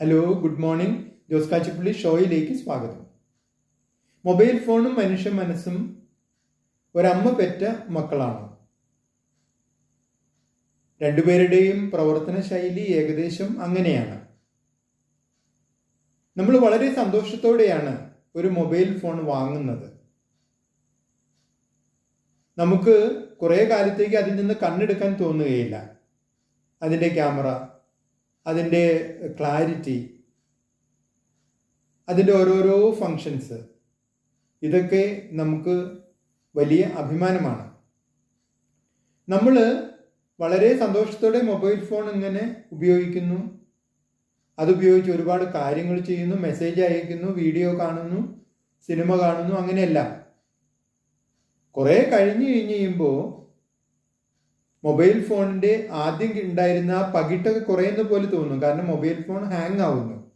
Hello good morning Jose Kachappilly ഷോയിലേക്ക് സ്വാഗതം. Mobile ഫോണും മനുഷ്യ മനസ്സും ഒരമ്മ പെറ്റ മക്കളാണ്. രണ്ടുപേരുടെയും പ്രവർത്തന ശൈലി ഏകദേശം അങ്ങനെയാണ്. നമ്മൾ വളരെ സന്തോഷത്തോടെയാണ് ഒരു മൊബൈൽ ഫോൺ വാങ്ങുന്നത്. നമുക്ക് കുറേ കാലത്തേക്ക് അതിൽ നിന്ന് കണ്ണെടുക്കാൻ തോന്നുകയില്ല. അതിന്റെ ക്യാമറ അതിന്റെ ക്ലാരിറ്റി അതിന്റെ ഓരോരോ ഫങ്ഷൻസ് ഇതൊക്കെ നമുക്ക് വലിയ അഭിമാനമാണ്. നമ്മൾ വളരെ സന്തോഷത്തോടെ മൊബൈൽ ഫോൺ ഇങ്ങനെ ഉപയോഗിക്കുന്നു. അതുപയോഗിച്ച് ഒരുപാട് കാര്യങ്ങൾ ചെയ്യുന്നു മെസ്സേജ് അയക്കുന്നു വീഡിയോ കാണുന്നു സിനിമ കാണുന്നു അങ്ങനെയല്ല. കുറേ കഴിഞ്ഞ് കഴിഞ്ഞ് കഴിയുമ്പോൾ മൊബൈൽ ഫോണിന്റെ ആദ്യം ഉണ്ടായിരുന്ന ആ പകിട്ടൊക്കെ കുറയുന്ന പോലെ തോന്നും കാരണം മൊബൈൽ ഫോൺ ഹാങ് ആവുന്നു.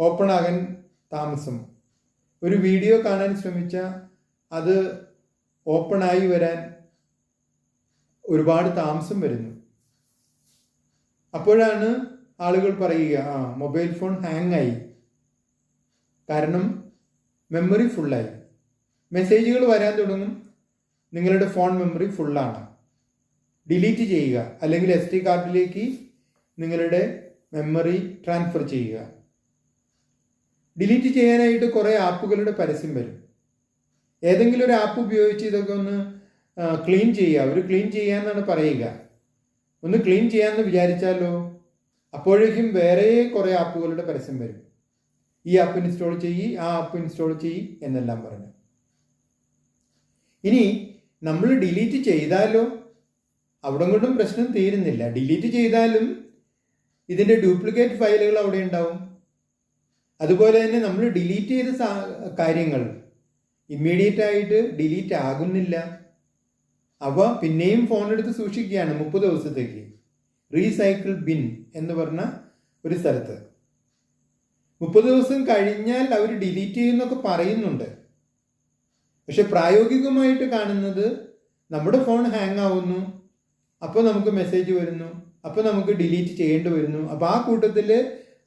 ഓപ്പൺ ആകാൻ താമസം. ഒരു വീഡിയോ കാണാൻ ശ്രമിച്ച അത് ഓപ്പൺ ആയി വരാൻ ഒരുപാട് താമസം വരുന്നു. അപ്പോഴാണ് ആളുകൾ പറയുക ആ മൊബൈൽ ഫോൺ ഹാങ് ആയി. കാരണം മെമ്മറി ഫുള്ളായി മെസ്സേജുകൾ വരാൻ തുടങ്ങും. നിങ്ങളുടെ ഫോൺ മെമ്മറി ഫുള്ളാണ് ഡിലീറ്റ് ചെയ്യുക. അല്ലെങ്കിൽ എസ് ടി കാർഡിലേക്ക് നിങ്ങളുടെ മെമ്മറി ട്രാൻസ്ഫർ ചെയ്യുക. ഡിലീറ്റ് ചെയ്യാനായിട്ട് കുറേ ആപ്പുകളുടെ പരസ്യം വരും. ഏതെങ്കിലും ഒരു ആപ്പ് ഉപയോഗിച്ച് ഇതൊക്കെ ഒന്ന് ക്ലീൻ ചെയ്യുക. ഒരു ക്ലീൻ ചെയ്യാന്നാണ് പറയുക. ഒന്ന് ക്ലീൻ ചെയ്യാമെന്ന് വിചാരിച്ചാലോ? അപ്പോഴേക്കും വേറെ കുറേ ആപ്പുകളുടെ പരസ്യം വരും. ഈ ആപ്പ് ഇൻസ്റ്റാൾ ചെയ്യി ആ ആപ്പ് ഇൻസ്റ്റാൾ ചെയ്യി എന്നെല്ലാം പറഞ്ഞു. ഇനി നമ്മൾ ഡിലീറ്റ് ചെയ്താലോ? അവിടെ കൊണ്ടും പ്രശ്നം തീരുന്നില്ല. ഡിലീറ്റ് ചെയ്താലും ഇതിന്റെ ഡ്യൂപ്ലിക്കേറ്റ് ഫയലുകൾ അവിടെ ഉണ്ടാവും. അതുപോലെ തന്നെ നമ്മൾ ഡിലീറ്റ് ചെയ്ത കാര്യങ്ങൾ ഇമ്മീഡിയറ്റ് ആയിട്ട് ഡിലീറ്റ് ആകുന്നില്ല. അവ പിന്നെയും ഫോൺ എടുത്ത് സൂക്ഷിക്കുകയാണ് മുപ്പത് ദിവസത്തേക്ക്. റീസൈക്കിൾ ബിൻ എന്ന് പറഞ്ഞ ഒരു സ്ഥലത്ത്. മുപ്പത് ദിവസം കഴിഞ്ഞാൽ അവർ ഡിലീറ്റ് ചെയ്യുന്നൊക്കെ പറയുന്നുണ്ട്. പക്ഷെ പ്രായോഗികമായിട്ട് കാണുന്നത് നമ്മുടെ ഫോൺ ഹാങ് ആവുന്നു. അപ്പോൾ നമുക്ക് മെസ്സേജ് വരുന്നു. അപ്പോൾ നമുക്ക് ഡിലീറ്റ് ചെയ്യേണ്ടി വരുന്നു. അപ്പോൾ ആ കൂട്ടത്തിൽ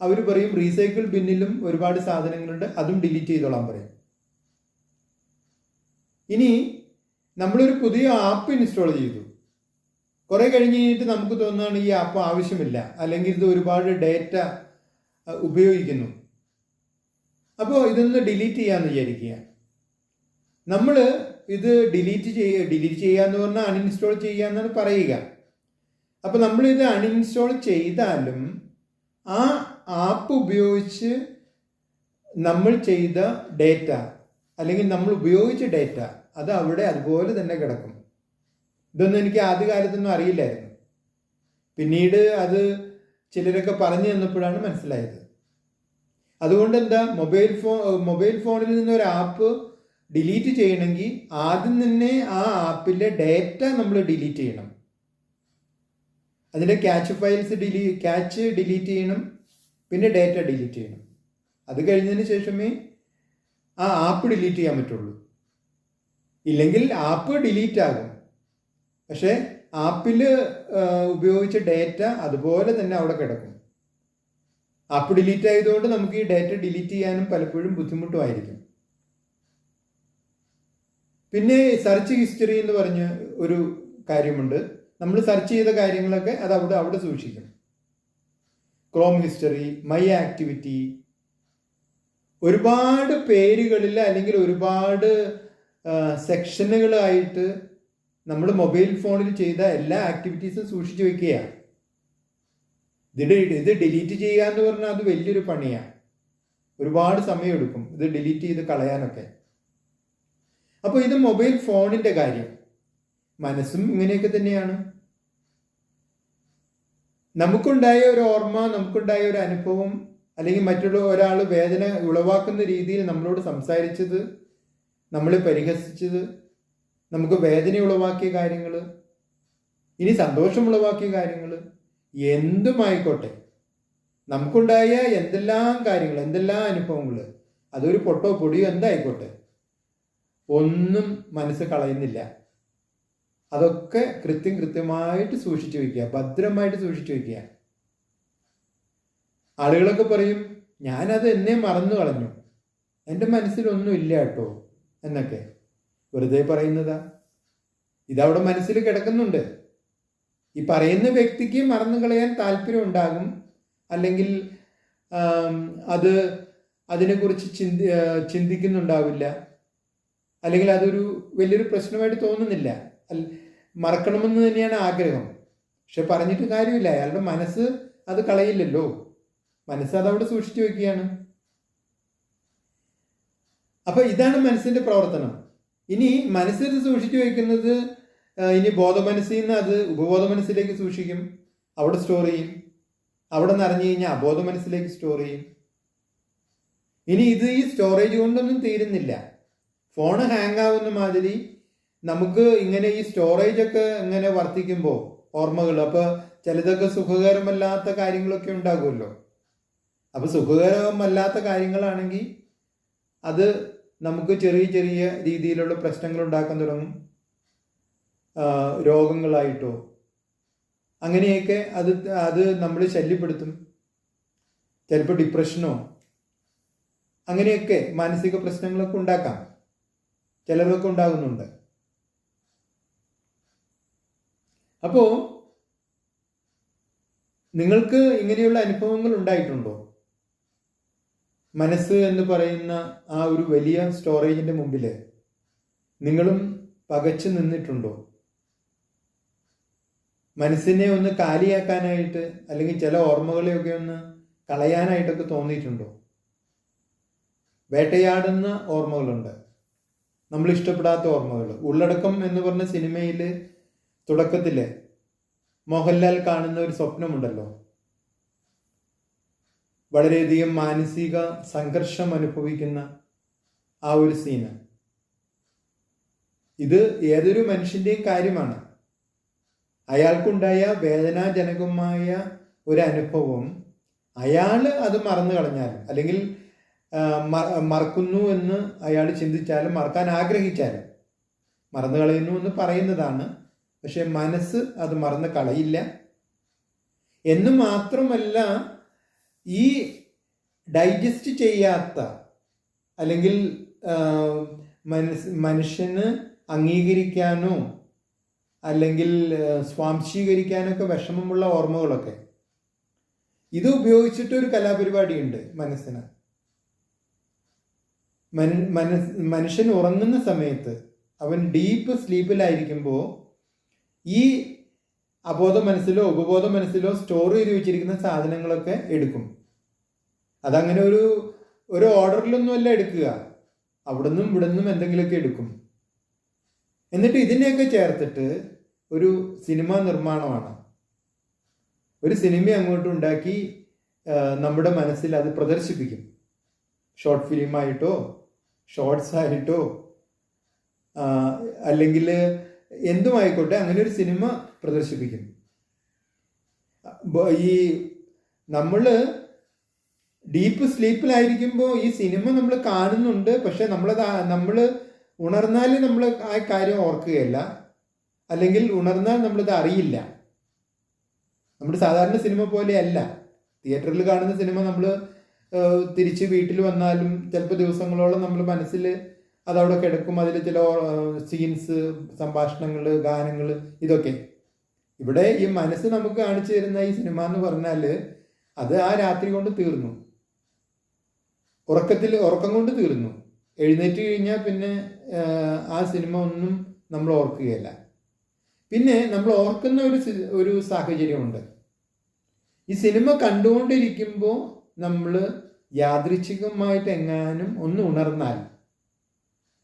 അവർ പറയും റീസൈക്കിൾ ബിന്നിലും ഒരുപാട് സാധനങ്ങളുണ്ട്. അതും ഡിലീറ്റ് ചെയ്തോളാൻ പറയും. ഇനി നമ്മളൊരു പുതിയ ആപ്പ് ഇൻസ്റ്റാൾ ചെയ്തു. കുറേ കഴിഞ്ഞ് കഴിഞ്ഞിട്ട് നമുക്ക് തോന്നുകയാണ് ഈ ആപ്പ് ആവശ്യമില്ല. അല്ലെങ്കിൽ ഇത് ഒരുപാട് ഡേറ്റ ഉപയോഗിക്കുന്നു. അപ്പോൾ ഇതൊന്ന് ഡിലീറ്റ് ചെയ്യാമെന്ന് വിചാരിക്കുക. നമ്മൾ ഇത് ഡിലീറ്റ് ചെയ്യ ഡിലീറ്റ് ചെയ്യുക എന്ന് പറഞ്ഞാൽ അൺഇൻസ്റ്റാൾ ചെയ്യുക എന്നാണ് പറയുക. അപ്പോൾ നമ്മളിത് അൺഇൻസ്റ്റാൾ ചെയ്താലും ആ ആപ്പ് ഉപയോഗിച്ച് നമ്മൾ ചെയ്ത ഡേറ്റ അല്ലെങ്കിൽ നമ്മൾ ഉപയോഗിച്ച ഡേറ്റ അത് അവിടെ അതുപോലെ തന്നെ കിടക്കും. ഇതൊന്നും എനിക്ക് ആദ്യകാലത്തൊന്നും അറിയില്ലായിരുന്നു. പിന്നീട് അത് ചിലരൊക്കെ പറഞ്ഞു തന്നപ്പോഴാണ് മനസ്സിലായത്. അതുകൊണ്ട് എന്താ മൊബൈൽ ഫോൺ മൊബൈൽ ഫോണിൽ നിന്ന് ഒരു ആപ്പ് ഡിലീറ്റ് ചെയ്യണമെങ്കിൽ ആദ്യം തന്നെ ആ ആപ്പിലെ ഡേറ്റ നമ്മൾ ഡിലീറ്റ് ചെയ്യണം. അതിന്റെ ക്യാച്ച് ഫയൽസ് ഡിലീ ക്യാച്ച് ഡിലീറ്റ് ചെയ്യണം. പിന്നെ ഡേറ്റ ഡിലീറ്റ് ചെയ്യണം. അത് കഴിഞ്ഞതിന് ശേഷമേ ആ ആപ്പ് ഡിലീറ്റ് ചെയ്യാൻ പറ്റുള്ളൂ. ഇല്ലെങ്കിൽ ആപ്പ് ഡിലീറ്റ് ആകും. പക്ഷേ ആപ്പിൽ ഉപയോഗിച്ച ഡേറ്റ അതുപോലെ തന്നെ അവിടെ കിടക്കും. ആപ്പ് ഡിലീറ്റ് ആയതുകൊണ്ട് നമുക്ക് ഈ ഡേറ്റ ഡിലീറ്റ് ചെയ്യാനും പലപ്പോഴും ബുദ്ധിമുട്ടുമായിരിക്കും. പിന്നെ സെർച്ച് ഹിസ്റ്ററി എന്ന് പറഞ്ഞ ഒരു കാര്യമുണ്ട്. നമ്മൾ സെർച്ച് ചെയ്ത കാര്യങ്ങളൊക്കെ അത് അവിടെ അവിടെ സൂക്ഷിക്കണം. ക്രോം ഹിസ്റ്ററി മൈ ആക്ടിവിറ്റി ഒരുപാട് പേരുകളിൽ അല്ലെങ്കിൽ ഒരുപാട് സെക്ഷനുകളായിട്ട് നമ്മൾ മൊബൈൽ ഫോണിൽ ചെയ്ത എല്ലാ ആക്ടിവിറ്റീസും സൂക്ഷിച്ചു വെക്കുകയാണ്. ഇത് ഇത് ഡിലീറ്റ് ചെയ്യുക എന്ന് പറഞ്ഞാൽ അത് വലിയൊരു പണിയാണ് ഒരുപാട് സമയമെടുക്കും ഇത് ഡിലീറ്റ് ചെയ്ത് കളയാനൊക്കെ. അപ്പോൾ ഇത് മൊബൈൽ ഫോണിന്റെ കാര്യം. മനസ്സും ഇങ്ങനെയൊക്കെ തന്നെയാണ്. നമുക്കുണ്ടായ ഒരു ഓർമ്മ നമുക്കുണ്ടായ ഒരു അനുഭവം അല്ലെങ്കിൽ മറ്റുള്ള ഒരാൾ വേദന ഉളവാക്കുന്ന രീതിയിൽ നമ്മളോട് സംസാരിച്ചത് നമ്മളെ പരിഹസിച്ചത് നമുക്ക് വേദന ഉളവാക്കിയ കാര്യങ്ങൾ ഇനി സന്തോഷം ഉളവാക്കിയ കാര്യങ്ങൾ എന്തുമായിക്കോട്ടെ. നമുക്കുണ്ടായ എന്തെല്ലാം കാര്യങ്ങൾ എന്തെല്ലാം അനുഭവങ്ങൾ അതൊരു പൊട്ടോ പൊടിയോ എന്തായിക്കോട്ടെ. ഒന്നും മനസ്സ് കളയുന്നില്ല. അതൊക്കെ കൃത്യം കൃത്യമായിട്ട് സൂക്ഷിച്ചു വയ്ക്കുക ഭദ്രമായിട്ട് സൂക്ഷിച്ചു വയ്ക്കുക ആളുകളൊക്കെ പറയും ഞാനത് എന്നെ മറന്നു കളഞ്ഞു. എന്റെ മനസ്സിലൊന്നും ഇല്ല കേട്ടോ എന്നൊക്കെ. വെറുതെ പറയുന്നതാ. ഇതവിടെ മനസ്സിൽ കിടക്കുന്നുണ്ട്. ഈ പറയുന്ന വ്യക്തിക്ക് മറന്നു കളയാൻ താല്പര്യം ഉണ്ടാകും. അല്ലെങ്കിൽ അത് അതിനെക്കുറിച്ച് ചിന്തി ചിന്തിക്കുന്നുണ്ടാവില്ല. അല്ലെങ്കിൽ അതൊരു വലിയൊരു പ്രശ്നമായിട്ട് തോന്നുന്നില്ല. അല്ല- മറക്കണമെന്ന് തന്നെയാണ് ആഗ്രഹം. പക്ഷെ പറഞ്ഞിട്ട് കാര്യമില്ല. അയാളുടെ മനസ്സ് അത് കളയില്ലല്ലോ. മനസ്സ് അതവിടെ സൂക്ഷിച്ചു വെക്കുകയാണ്. അപ്പോൾ ഇതാണ് മനസ്സിന്റെ പ്രവർത്തനം. ഇനി മനസ്സിൽ സൂക്ഷിച്ചു വെക്കുന്നത് ഇനി ബോധമനസ്സിൽ നിന്ന് അത് ഉപബോധ മനസ്സിലേക്ക് സൂക്ഷിക്കും. അവിടെ സ്റ്റോർ ചെയ്യും. അവിടെ നിന്ന് അറിഞ്ഞു കഴിഞ്ഞാൽ അബോധ മനസ്സിലേക്ക് സ്റ്റോർ ചെയ്യും. ഇനി ഇത് ഈ സ്റ്റോറേജ് കൊണ്ടൊന്നും തീരുന്നില്ല. ഫോൺ ഹാങ് ആവുന്ന മാതിരി നമുക്ക് ഇങ്ങനെ ഈ സ്റ്റോറേജ് ഒക്കെ ഇങ്ങനെ വർദ്ധിക്കുമ്പോൾ ഓർമ്മകൾ അപ്പൊ ചിലതൊക്കെ സുഖകരമല്ലാത്ത കാര്യങ്ങളൊക്കെ ഉണ്ടാകുമല്ലോ. അപ്പൊ സുഖകരമല്ലാത്ത കാര്യങ്ങളാണെങ്കിൽ അത് നമുക്ക് ചെറിയ ചെറിയ രീതിയിലുള്ള പ്രശ്നങ്ങൾ ഉണ്ടാക്കാൻ തുടങ്ങും. രോഗങ്ങളായിട്ടോ. അങ്ങനെയൊക്കെ അത് അത് നമ്മൾ ശല്യപ്പെടുത്തും. ചിലപ്പോൾ ഡിപ്രഷനോ അങ്ങനെയൊക്കെ മാനസിക പ്രശ്നങ്ങളൊക്കെ ഉണ്ടാക്കാം. ചിലരൊക്കെ ഉണ്ടാകുന്നുണ്ട് അപ്പോൾ നിങ്ങൾക്ക് ഇങ്ങനെയുള്ള അനുഭവങ്ങൾ ഉണ്ടായിട്ടുണ്ടോ? മനസ്സ് എന്ന് പറയുന്ന ആ ഒരു വലിയ സ്റ്റോറേജിന്റെ മുമ്പിൽ നിങ്ങളും പകച്ചു നിന്നിട്ടുണ്ടോ? മനസ്സിനെ ഒന്ന് കാലിയാക്കാനായിട്ട് അല്ലെങ്കിൽ ചില ഓർമ്മകളെയൊക്കെ ഒന്ന് കളയാനായിട്ടൊക്കെ തോന്നിയിട്ടുണ്ടോ? വേട്ടയാടുന്ന ഓർമ്മകളുണ്ട്. നമ്മൾ ഇഷ്ടപ്പെടാത്ത ഓർമ്മകൾ. ഉള്ളടക്കം എന്ന് പറഞ്ഞ സിനിമയിൽ തുടക്കത്തിൽ മോഹൻലാൽ കാണുന്ന ഒരു സ്വപ്നമുണ്ടല്ലോ. വളരെയധികം മാനസിക സംഘർഷം അനുഭവിക്കുന്ന ആ ഒരു സീന്. ഇത് ഏതൊരു മനുഷ്യന്റെയും കാര്യമാണ്. അയാൾക്കുണ്ടായ വേദനാജനകമായ ഒരു അനുഭവം അയാൾ അത് മറന്നു കളഞ്ഞാൽ അല്ലെങ്കിൽ മറക്കുന്നു എന്ന് അയാൾ ചിന്തിച്ചാലും മറക്കാൻ ആഗ്രഹിച്ചാലും മറന്നു കളയുന്നു എന്ന് പറയുന്നതാണ്. പക്ഷെ മനസ്സ് അത് മറന്ന് കളയില്ല. എന്ന് മാത്രമല്ല ഈ ഡൈജസ്റ്റ് ചെയ്യാത്ത അല്ലെങ്കിൽ മനസ് മനുഷ്യന് അംഗീകരിക്കാനോ അല്ലെങ്കിൽ സ്വാംശീകരിക്കാനോ സ്വാംശീകരിക്കാനൊക്കെ വിഷമമുള്ള ഓർമ്മകളൊക്കെ. ഇത് ഉപയോഗിച്ചിട്ട് ഒരു കലാപരിപാടിയുണ്ട് മനസ്സിന്. മന- മനുഷ്യൻ ഉറങ്ങുന്ന സമയത്ത് അവൻ ഡീപ്പ് സ്ലീപ്പിലായിരിക്കുമ്പോൾ ഈ അബോധ മനസ്സിലോ ഉപബോധ മനസ്സിലോ സ്റ്റോർ ചെയ്ത് വെച്ചിരിക്കുന്ന സാധനങ്ങളൊക്കെ എടുക്കും. അതങ്ങനെ ഒരു ഒരു ഓർഡറിലൊന്നുമല്ല എടുക്കുക. അവിടുന്നും ഇവിടുന്നും എന്തെങ്കിലുമൊക്കെ എടുക്കും. എന്നിട്ട് ഇതിനെയൊക്കെ ചേർത്തിട്ട് ഒരു സിനിമ നിർമ്മാണമാണ്. ഒരു സിനിമ അങ്ങോട്ട് ഉണ്ടാക്കി നമ്മുടെ മനസ്സിൽ അത് പ്രദർശിപ്പിക്കും. ഷോർട്ട് ഫിലിമായിട്ടോ ഷോർട്സ് ആയിട്ടോ അല്ലെങ്കിൽ എന്തുമായിക്കോട്ടെ അങ്ങനെ ഒരു സിനിമ പ്രദർശിപ്പിക്കും ഈ നമ്മൾ ഡീപ്പ് സ്ലീപ്പിലായിരിക്കുമ്പോൾ ഈ സിനിമ നമ്മൾ കാണുന്നുണ്ട് പക്ഷെ നമ്മളത് നമ്മൾ ഉണർന്നാൽ നമ്മൾ ആ കാര്യം ഓർക്കുകയല്ല. അല്ലെങ്കിൽ ഉണർന്നാൽ നമ്മളിത് അറിയില്ല. നമ്മുടെ സാധാരണ സിനിമ പോലെയല്ല. തിയേറ്ററിൽ കാണുന്ന സിനിമ നമ്മൾ തിരിച്ച് വീട്ടിൽ വന്നാലും ചിലപ്പോൾ ദിവസങ്ങളോളം നമ്മൾ മനസ്സിൽ അതവിടെ കിടക്കും. അതിൽ ചില സീൻസ് സംഭാഷണങ്ങൾ ഗാനങ്ങൾ ഇതൊക്കെ. ഇവിടെ ഈ മനസ്സ് നമുക്ക് കാണിച്ചു തരുന്ന ഈ സിനിമ എന്ന് പറഞ്ഞാൽ അത് ആ രാത്രി കൊണ്ട് തീർന്നു. ഉറക്കത്തിൽ ഉറക്കം കൊണ്ട് തീർന്നു. എഴുന്നേറ്റ് കഴിഞ്ഞാൽ പിന്നെ ആ, സിനിമ ഒന്നും നമ്മൾ ഓർക്കുകയല്ല. പിന്നെ നമ്മൾ ഓർക്കുന്ന ഒരു ഒരു സാഹചര്യമുണ്ട്. ഈ സിനിമ കണ്ടുകൊണ്ടിരിക്കുമ്പോൾ നമ്മൾ യാദൃച്ഛികമായിട്ട് എങ്ങാനും ഒന്ന് ഉണർന്നാൽ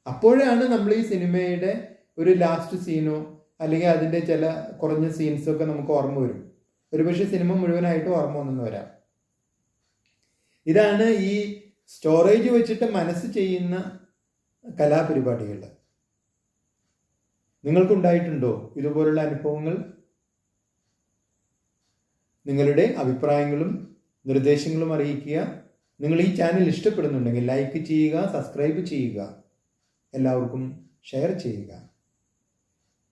അപ്പോഴാണ് നമ്മൾ ഈ സിനിമയുടെ ഒരു ലാസ്റ്റ് സീനോ അല്ലെങ്കിൽ അതിന്റെ ചില കുറഞ്ഞ സീൻസൊക്കെ നമുക്ക് ഓർമ്മ വരും. ഒരുപക്ഷെ സിനിമ മുഴുവനായിട്ട് ഓർമ്മ വന്നെന്ന് വരാം. ഇതാണ് ഈ സ്റ്റോറേജ് വെച്ചിട്ട് മനസ്സ് ചെയ്യുന്ന കലാപരിപാടികൾ നിങ്ങൾക്കുണ്ടായിട്ടുണ്ടോ ഇതുപോലുള്ള അനുഭവങ്ങൾ? നിങ്ങളുടെ അഭിപ്രായങ്ങളും നിർദ്ദേശങ്ങളും അറിയിക്കുക. നിങ്ങൾ ഈ ചാനൽ ഇഷ്ടപ്പെടുന്നുണ്ടെങ്കിൽ ലൈക്ക് ചെയ്യുക സബ്സ്ക്രൈബ് ചെയ്യുക. എല്ലാവർക്കും ഷെയർ ചെയ്യുക.